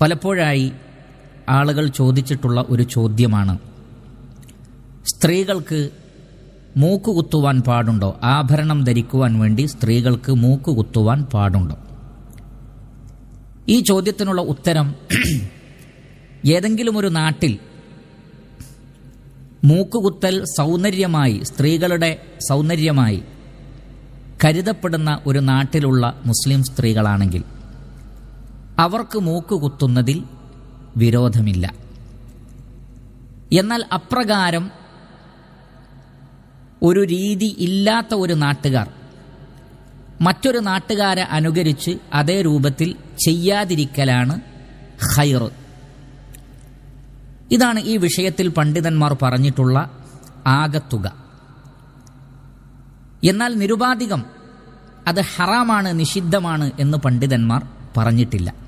പലപ്പോഴായി ആളുകൾ ചോദിച്ചിട്ടുള്ള ഒരു ചോദ്യമാണ് സ്ത്രീകൾക്ക് മൂക്ക് കുത്തുവാൻ പാടുണ്ടോ? ആഭരണം ധരിക്കുവാൻ വേണ്ടി സ്ത്രീകൾക്ക് മൂക്ക് കുത്തുവാൻ പാടുണ്ടോ? ഈ ചോദ്യത്തിനുള്ള ഉത്തരം ഏതെങ്കിലും ഒരു നാട്ടിൽ മൂക്കുകുത്തൽ സൗന്ദര്യമായി സ്ത്രീകളുടെ സൗന്ദര്യമായി കരുതപ്പെടുന്ന ഒരു നാട്ടിലുള്ള മുസ്ലിം സ്ത്രീകളാണെങ്കിൽ അവർക്ക് മൂക്ക് കുത്തുന്നതിൽ വിരോധമില്ല. എന്നാൽ അപ്രകാരം ഒരു രീതി ഇല്ലാത്ത ഒരു നാട്ടുകാർ മറ്റൊരു നാട്ടുകാരെ അനുകരിച്ച് അതേ രൂപത്തിൽ ചെയ്യാതിരിക്കലാണ് ഹൈർ ഇതാണ് ഈ വിഷയത്തിൽ പണ്ഡിതന്മാർ പറഞ്ഞിട്ടുള്ള ആകത്തുക. എന്നാൽ നിരുപാധികം അത് ഹറാമാണ് നിഷിദ്ധമാണ് എന്ന് പണ്ഡിതന്മാർ പറഞ്ഞിട്ടില്ല.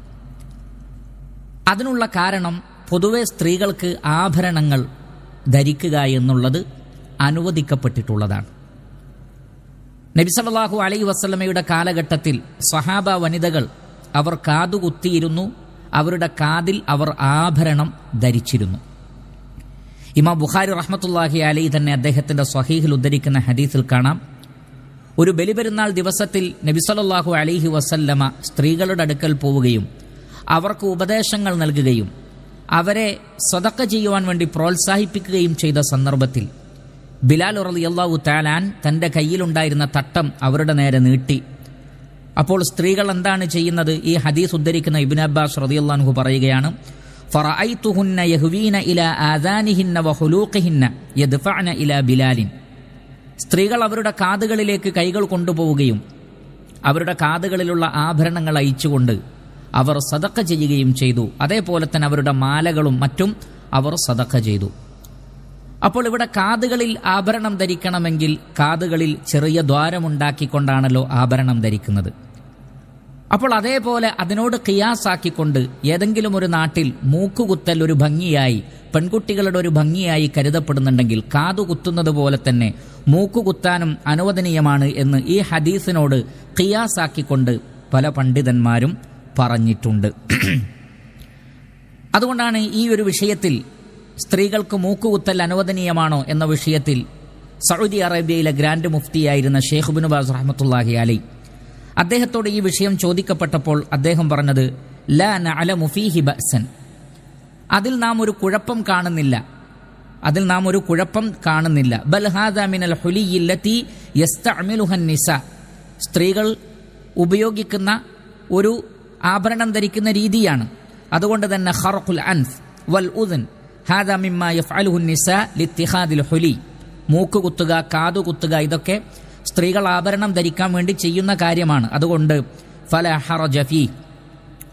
അതിനുള്ള കാരണം പൊതുവെ സ്ത്രീകൾക്ക് ആഭരണങ്ങൾ ധരിക്കുക എന്നുള്ളത് അനുവദിക്കപ്പെട്ടിട്ടുള്ളതാണ്. നബിസലാഹു അലൈ വസ്ലമയുടെ കാലഘട്ടത്തിൽ സഹാബ വനിതകൾ അവർ കാതുകുത്തിയിരുന്നു അവരുടെ കാതിൽ അവർ ആഭരണം ധരിച്ചിരുന്നു. ഇമാ ബുഖാരി റഹ്മത്തുല്ലാഹി അലി തന്നെ അദ്ദേഹത്തിന്റെ സ്വഹീഹിൽ ഉദ്ധരിക്കുന്ന ഹദീസിൽ കാണാം ഒരു ബലിപെരുന്നാൾ ദിവസത്തിൽ നബിസലല്ലാഹു അലിഹി വസല്ലമ സ്ത്രീകളുടെ അടുക്കൽ പോവുകയും അവർക്ക് ഉപദേശങ്ങൾ നൽകുകയും അവരെ സ്വതക്ക ചെയ്യുവാൻ വേണ്ടി പ്രോത്സാഹിപ്പിക്കുകയും ചെയ്ത സന്ദർഭത്തിൽ ബിലാൽ ഉറലി അള്ളാഹു താലാൻ തന്റെ കയ്യിലുണ്ടായിരുന്ന തട്ടം അവരുടെ നേരെ നീട്ടി. അപ്പോൾ സ്ത്രീകൾ എന്താണ് ചെയ്യുന്നത്? ഈ ഹദീസ് ഉദ്ധരിക്കുന്ന ഇബിൻ അബ്ബാസ് റതിയല്ലാൻഹു പറയുകയാണ് യഹ്വീന ബിലാലിൻ. സ്ത്രീകൾ അവരുടെ കാതുകളിലേക്ക് കൈകൾ കൊണ്ടുപോവുകയും അവരുടെ കാതുകളിലുള്ള ആഭരണങ്ങൾ അയച്ചുകൊണ്ട് അവർ സതക്ക ചെയ്യുകയും ചെയ്തു. അതേപോലെ തന്നെ അവരുടെ മാലകളും മറ്റും അവർ സതക്ക ചെയ്തു. അപ്പോൾ ഇവിടെ കാതുകളിൽ ആഭരണം ധരിക്കണമെങ്കിൽ കാതുകളിൽ ചെറിയ ദ്വാരമുണ്ടാക്കിക്കൊണ്ടാണല്ലോ ആഭരണം ധരിക്കുന്നത്. അപ്പോൾ അതേപോലെ അതിനോട് കിയാസാക്കിക്കൊണ്ട് ഏതെങ്കിലും ഒരു നാട്ടിൽ മൂക്കുകുത്തൽ ഒരു ഭംഗിയായി പെൺകുട്ടികളുടെ ഒരു ഭംഗിയായി കരുതപ്പെടുന്നുണ്ടെങ്കിൽ കാതു കുത്തുന്നത് പോലെ തന്നെ മൂക്കുകുത്താനും അനുവദനീയമാണ് എന്ന് ഈ ഹദീസിനോട് കിയാസാക്കിക്കൊണ്ട് പല പണ്ഡിതന്മാരും പറഞ്ഞിട്ടുണ്ട്. അതുകൊണ്ടാണ് ഈ ഒരു വിഷയത്തിൽ സ്ത്രീകൾക്ക് മൂക്കുകുത്തൽ അനുവദനീയമാണോ എന്ന വിഷയത്തിൽ സൗദി അറേബ്യയിലെ ഗ്രാൻഡ് മുഫ്തിയായിരുന്ന ഷെയ്ഖ് ബിനുബാസ് റഹ്മത്തുല്ലാഹി അലി അദ്ദേഹത്തോട് ഈ വിഷയം ചോദിക്കപ്പെട്ടപ്പോൾ അദ്ദേഹം പറഞ്ഞത് ലാ നഅല മുഫീഹി ബസൻ അതിൽ നാം ഒരു കുഴപ്പം കാണുന്നില്ല. അതിൽ നാം ഒരു കുഴപ്പം കാണുന്നില്ല. ബൽ ഹാദ മിനൽ സ്ത്രീകൾ ഉപയോഗിക്കുന്ന ഒരു ആഭരണം ധരിക്കുന്ന രീതിയാണ്. അതുകൊണ്ട് തന്നെ ഖർഖുൽ അൻഫ് വൽ ഉദൻ. ഹാദ മിമ്മ യഫ്അലുഹു നിസ ലിത്തിഖാദിൽ ഹുലി. മൂക്ക് കുത്തുക കാതു കുത്തുക ഇതൊക്കെ സ്ത്രീകൾ ആഭരണം ധരിക്കാൻ വേണ്ടി ചെയ്യുന്ന കാര്യമാണ്. അതുകൊണ്ട് ഫല ഹറജ ഫീ.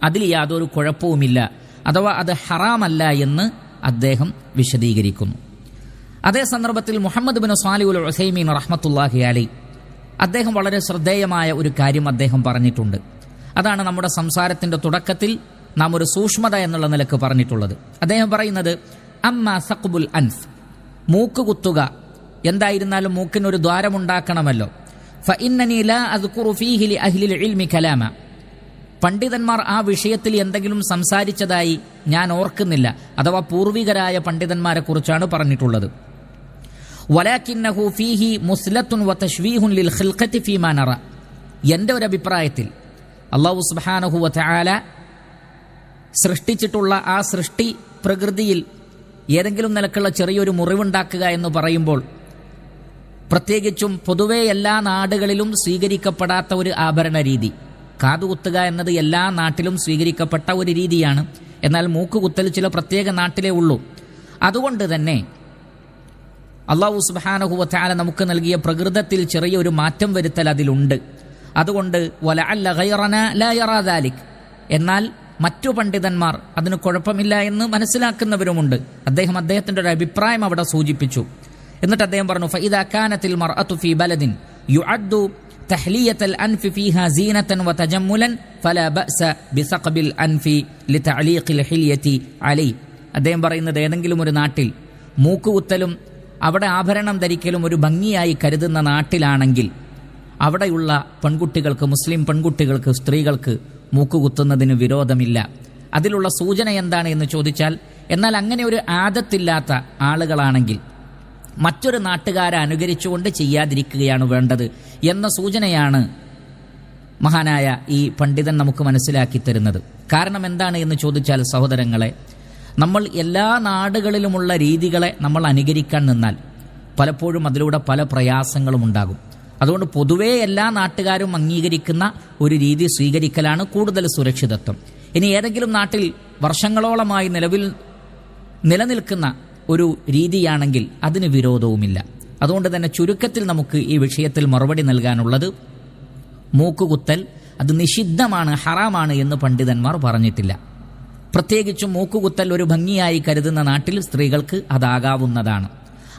അതിൽ യാതൊരു കുഴപ്പവുമില്ല. അഥവാ അത് ഹറാമല്ല എന്ന് അദ്ദേഹം വിശദീകരിക്കുന്നു. അതേ സന്ദർഭത്തിൽ Muhammad bin Salih ul Uthaymeen റഹ്മത്തുല്ലാഹി അലി. അദ്ദേഹം വളരെ ശ്രദ്ധേയമായ ഒരു കാര്യം അദ്ദേഹം പറഞ്ഞിട്ടുണ്ട്. അതാണ് നമ്മുടെ സംസാരത്തിന്റെ തുടക്കത്തിൽ നാം ഒരു സൂക്ഷ്മത എന്നുള്ള നിലയ്ക്ക് പറഞ്ഞിട്ടുള്ളത്. അദ്ദേഹം പറയുന്നത് അമ്മ സഖ്ബുൽ അൻഫ്. മൂക്ക് കുത്തുക. എന്തായിരുന്നാലും മൂക്കിനൊരു ദ്വാരമുണ്ടാക്കണമല്ലോ. കലാമ. പണ്ഡിതന്മാർ ആ വിഷയത്തിൽ എന്തെങ്കിലും സംസാരിച്ചതായി ഞാൻ ഓർക്കുന്നില്ല. അഥവാ പൂർവികരായ പണ്ഡിതന്മാരെ കുറിച്ചാണ് പറഞ്ഞിട്ടുള്ളത്. വലാക്കിന്നഹു ഫീഹി ലിൽ ഖിൽഖത്തി എന്റെ ഒരു അഭിപ്രായത്തിൽ അള്ളാഹു സുബ്ഹാനഹു വ തആല സൃഷ്ടിച്ചിട്ടുള്ള ആ സൃഷ്ടി പ്രകൃതിയിൽ ഏതെങ്കിലും നിലക്കുള്ള ചെറിയൊരു മുറിവുണ്ടാക്കുക എന്ന് പറയുമ്പോൾ പ്രത്യേകിച്ചും പൊതുവെ എല്ലാ നാടുകളിലും സ്വീകരിക്കപ്പെടാത്ത ഒരു ആഭരണ രീതി. കാതുകുത്തുക എന്നത് എല്ലാ നാട്ടിലും സ്വീകരിക്കപ്പെട്ട ഒരു രീതിയാണ്. എന്നാൽ മൂക്കുകുത്തൽ ചില പ്രത്യേക നാട്ടിലേ ഉള്ളൂ. അതുകൊണ്ട് തന്നെ അള്ളാഹു സുബാനഹുവത്താല നമുക്ക് നൽകിയ പ്രകൃതത്തിൽ ചെറിയൊരു മാറ്റം വരുത്തൽ അതിലുണ്ട്. അതുകൊണ്ട് വല അല്ല ഗൈറന ലാ യറാ ദാലിക്. എന്നാൽ മറ്റു പണ്ഡിതന്മാർ അതിന് കുഴപ്പമില്ല എന്ന് മനസ്സിലാക്കുന്നവരുമുണ്ട്. അദ്ദേഹം അദ്ദേഹത്തിന്റെ ഒരു അഭിപ്രായം അവിടെ സൂചിപ്പിച്ചു. എന്നിട്ട് അദ്ദേഹം പറഞ്ഞു ഫൈദ കാനത്തിൽ മർ ഫീ ബലദിൻ യുഅദ്ദു തഹ്ലിയത്തൽ അൻഫി فيها സീനത്തൻ വതജമ്മുലൻ فلا ബഅസ ബിസഖബിൽ അൻഫി لتعليق ഹിലിയതി عليه അദ്ദേഹം പറയുന്നത് ഏതെങ്കിലും ഒരു നാട്ടിൽ മൂക്കുകുത്തലും അവിടെ ആഭരണം ധരിക്കലും ഒരു ഭംഗിയായി കരുതുന്ന നാട്ടിലാണെങ്കിൽ അവിടെയുള്ള പെൺകുട്ടികൾക്ക് മുസ്ലിം പെൺകുട്ടികൾക്ക് സ്ത്രീകൾക്ക് മൂക്കുകുത്തുന്നതിന് വിരോധമില്ല. അതിലുള്ള സൂചന എന്താണ് എന്ന് ചോദിച്ചാൽ എന്നാൽ അങ്ങനെ ഒരു ആദത്തില്ലാത്ത ആളുകളാണെങ്കിൽ മറ്റൊരു നാട്ടുകാരെ അനുകരിച്ചുകൊണ്ട് ചെയ്യാതിരിക്കുകയാണ് വേണ്ടത് എന്ന സൂചനയാണ് മഹാനായ ഈ പണ്ഡിതൻ നമുക്ക് മനസ്സിലാക്കി തരുന്നത്. കാരണം എന്താണ് എന്ന് ചോദിച്ചാൽ സഹോദരങ്ങളെ നമ്മൾ എല്ലാ നാടുകളിലുമുള്ള രീതികളെ നമ്മൾ അനുകരിക്കാൻ നിന്നാൽ പലപ്പോഴും അതിലൂടെ പല പ്രയാസങ്ങളും ഉണ്ടാകും. അതുകൊണ്ട് പൊതുവേ എല്ലാ നാട്ടുകാരും അംഗീകരിക്കുന്ന ഒരു രീതി സ്വീകരിക്കലാണ് കൂടുതൽ സുരക്ഷിതത്വം. ഇനി ഏതെങ്കിലും നാട്ടിൽ വർഷങ്ങളോളമായി നിലവിൽ നിലനിൽക്കുന്ന ഒരു രീതിയാണെങ്കിൽ അതിന് വിരോധവുമില്ല. അതുകൊണ്ട് തന്നെ ചുരുക്കത്തിൽ നമുക്ക് ഈ വിഷയത്തിൽ മറുപടി നൽകാനുള്ളത് മൂക്കുകുത്തൽ അത് നിഷിദ്ധമാണ് ഹറാമാണ് എന്ന് പണ്ഡിതന്മാർ പറഞ്ഞിട്ടില്ല. പ്രത്യേകിച്ചും മൂക്കുകുത്തൽ ഒരു ഭംഗിയായി കരുതുന്ന നാട്ടിൽ സ്ത്രീകൾക്ക് അതാകാവുന്നതാണ്.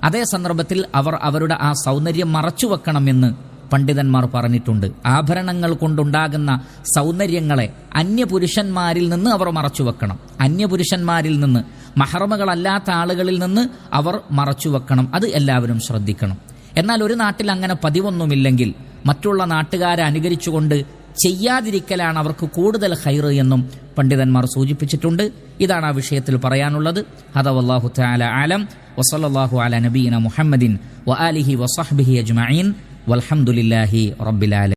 അതേ സന്ദർഭത്തിൽ അവർ അവരുടെ ആ സൗന്ദര്യം മറച്ചു വെക്കണമെന്ന് പണ്ഡിതന്മാർ പറഞ്ഞിട്ടുണ്ട്. ആഭരണങ്ങൾ കൊണ്ടുണ്ടാകുന്ന സൗന്ദര്യങ്ങളെ അന്യപുരുഷന്മാരിൽ നിന്ന് അവർ മറച്ചു മറച്ചുവെക്കണം. അന്യപുരുഷന്മാരിൽ നിന്ന് മഹറമകളല്ലാത്ത ആളുകളിൽ നിന്ന് അവർ മറച്ചു വെക്കണം അത് എല്ലാവരും ശ്രദ്ധിക്കണം. എന്നാൽ ഒരു നാട്ടിൽ അങ്ങനെ പതിവൊന്നുമില്ലെങ്കിൽ മറ്റുള്ള നാട്ടുകാരെ അനുകരിച്ചുകൊണ്ട് ചെയ്യാതിരിക്കലാണ് അവർക്ക് കൂടുതൽ ഹൈറ് എന്നും പണ്ഡിതന്മാർ സൂചിപ്പിച്ചിട്ടുണ്ട്. ഇതാണ് ആ വിഷയത്തിൽ പറയാനുള്ളത്. ഹദവല്ലാഹു താല ആലം. വസല്ലല്ലാഹു അല നബീന മുഹമ്മദിൻ വ ആലിഹി വസഹ്ബിഹി അജ്മഈൻ. വൽഹംദുലില്ലാഹി റബ്ബിൽ ആലമീൻ.